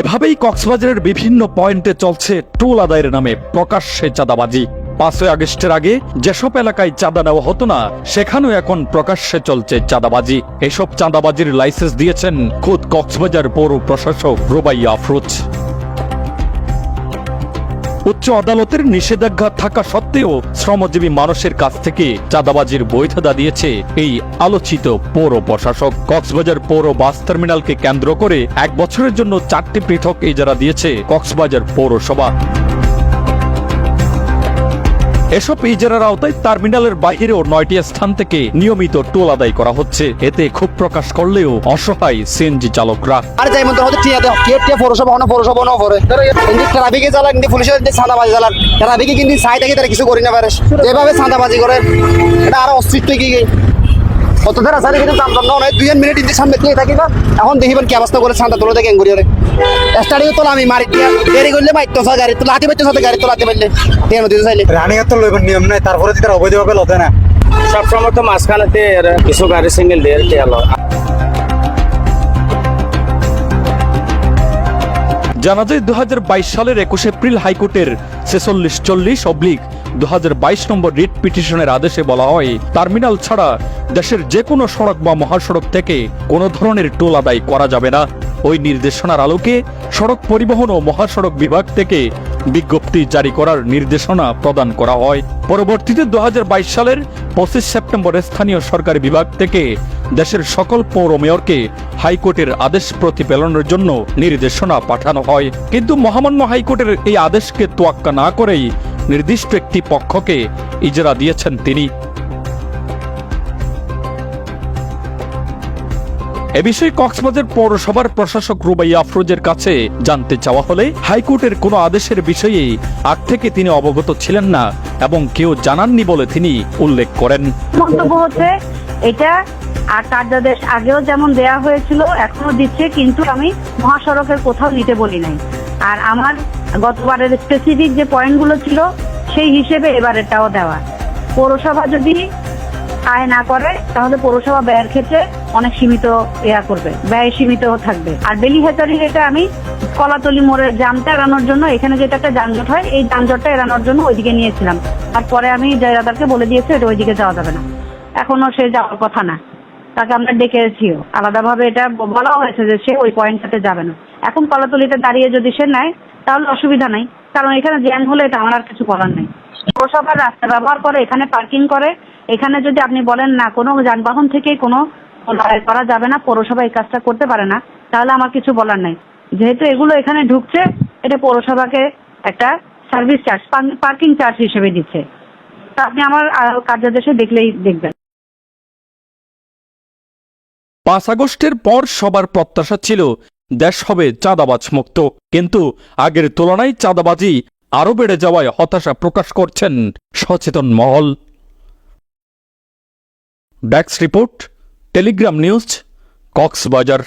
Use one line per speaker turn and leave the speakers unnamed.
এভাবেই কক্সবাজারের বিভিন্ন পয়েন্টে চলছে টোল আদায়ের নামে প্রকাশ্যে চাঁদাবাজি। পাঁচই আগস্টের আগে যেসব এলাকায় চাঁদা নেওয়া হতো না, সেখানেও এখন প্রকাশ্যে চলছে চাঁদাবাজি। এসব চাঁদাবাজির লাইসেন্স দিয়েছেন খোদ কক্সবাজার পৌর প্রশাসক রুবাইয়া আফরোজ। উচ্চ আদালতের নিষেধাজ্ঞা থাকা সত্ত্বেও শ্রমজীবী মানুষের কাছ থেকে চাঁদাবাজির বৈধতা দিয়েছে এই আলোচিত পৌর প্রশাসক। কক্সবাজার পৌর বাস টার্মিনালকে কেন্দ্র করে এক বছরের জন্য চারটি পৃথক ইজারা দিয়েছে কক্সবাজার পৌরসভা। এসব ইজারার আওতায় টার্মিনালের বাইরেও নয়টি স্থান থেকে নিয়মিত টোল আদায় করা হচ্ছে। এতে ক্ষোভ প্রকাশ করলেও অসহায় সিএনজি চালকরা।
আর যাই মধ্যে হয়তো টিয়া দেও। কে টিয়া, পৌরসভা হনো পৌরসভা হনো পরে কিন্তু ট্রাফিকে চালান কিন্তু পুলিশের কিন্তু চাঁদাবাজি চালান ট্রাফিকে কিন্তু সাই থেকে, তারা কিছু করি না পারে। এভাবে চাঁদাবাজি করে, এটা আরও অস্তিত্ব কি কি? কত ধর আছে কিন্তু দাম দাম নয় দুই মিনিট ইন্দি সামনে দিয়ে থাকি না। এখন দেখিবেন কি অবস্থা করে চাঁদা তোলো দেখে এঙ্গুরি করে স্টাডিও তোলা আমি মারি দিয়া দেরি করলে মাইতো সা গাড়ি তো লাঠি পাইতো সাথে গাড়ি দিতে চাইলে।
রানিং তো লইবার নিয়ম নাই তারপরে যদি তারা অবৈধভাবে লতে না
সবসময় তো মাঝখানেতে কিছু গাড়ি সিঙ্গেল দিয়ে তেল।
জানা যায় দু হাজার বাইশ সালের একুশ এপ্রিল হাইকোর্টের ছেচল্লিশ চল্লিশ অব্লিক দু হাজার বাইশ নম্বর রিট পিটিশনের আদেশে বলা হয় টার্মিনাল ছাড়া দেশের যে কোনো সড়ক বা মহাসড়ক থেকে কোনো ধরনের টোল আদায় করা যাবে না। ওই নির্দেশনার আলোকে সড়ক পরিবহন ও মহাসড়ক বিভাগ থেকে বিজ্ঞপ্তি জারি করার নির্দেশনা প্রদান করা হয়। পরবর্তীতে দু হাজার বাইশ সালের পঁচিশ সেপ্টেম্বর স্থানীয় সরকারি বিভাগ থেকে দেশের সকল পৌর মেয়রকে হাইকোর্টের আদেশ প্রতিপালনের জন্য নির্দেশনা পাঠানো হয়। কিন্তু মহামান্য হাইকোর্টের এই আদেশকে তোয়াক্কা না করেই নির্দিষ্ট একটি পক্ষকে ইজারা দিয়েছেন তিনি। এ বিষয়ে কক্সবাজার পৌরসভার প্রশাসক রুবাই আফরোজের কাছে জানতে চাওয়া হলে হাইকোর্টের কোনো আদেশের বিষয়ে আগ থেকে তিনি অবগত ছিলেন না এবং কেউ জানাননি বলে তিনি উল্লেখ করেন।
মন্তব্য হচ্ছে, এটা আর কার্যাদেশ আগেও যেমন দেয়া হয়েছিল, এখনও দিচ্ছে, কিন্তু আমি মহাসড়কের কোথাও নিতে বলি নাই। আর আমার গতবারের স্পেসিফিক যে পয়েন্টগুলো ছিল, সেই হিসেবে এবারেরটাও দেওয়া। পৌরসভা যদি আয় না করে, তাহলে পৌরসভা ব্যয়ের ক্ষেত্রে অনেক সীমিত ইয়া করবে, ব্যয় সীমিত থাকবে। আর বেলি হেচারির এটা আমি কলাতলি মোড়ের জামটা এড়ানোর জন্য, এখানে যেটা একটা যানজট হয়, এই যানজটটা এড়ানোর জন্য ওইদিকে নিয়েছিলাম। তারপরে আমি জয়রাদারকে বলে দিয়েছি, এটা ওইদিকে যাওয়া যাবে না। এখনও সে যাওয়ার কথা না। তাকে আমরা ডেকেছিও আলাদাভাবে এটা বলা হয়েছে যে সে ওই পয়েন্টটাতে যাবে না। এখন কলাতলিতে দাঁড়িয়ে যদি সে নেয়, তাহলে অসুবিধা নাই। কারণ এখানে জ্যাম হলে এটা আমার আর কিছু করার নেই। পৌরসভার রাস্তা ব্যবহার করে, এখানে পার্কিং করে এখানে যদি আপনি বলেন না, কোনো যানবাহন থেকে কোনো লড়াই করা যাবে না, পৌরসভা এই কাজটা করতে পারে না, তাহলে আমার কিছু বলার নাই। যেহেতু এগুলো এখানে ঢুকছে, এটা পৌরসভাকে একটা সার্ভিস চার্জ পার্কিং চার্জ হিসেবে দিচ্ছে। তা আপনি আমার কার্যাদেশে দেখলেই দেখবেন।
পাঁচ আগস্টের পর সবার প্রত্যাশা ছিল, দেশ হবে চাঁদাবাজ মুক্ত কিন্তু আগের তুলনায় চাঁদাবাজি আরও বেড়ে যাওয়ায় হতাশা প্রকাশ করছেন সচেতন মহল। Desk report Telegram news Cox's Bazar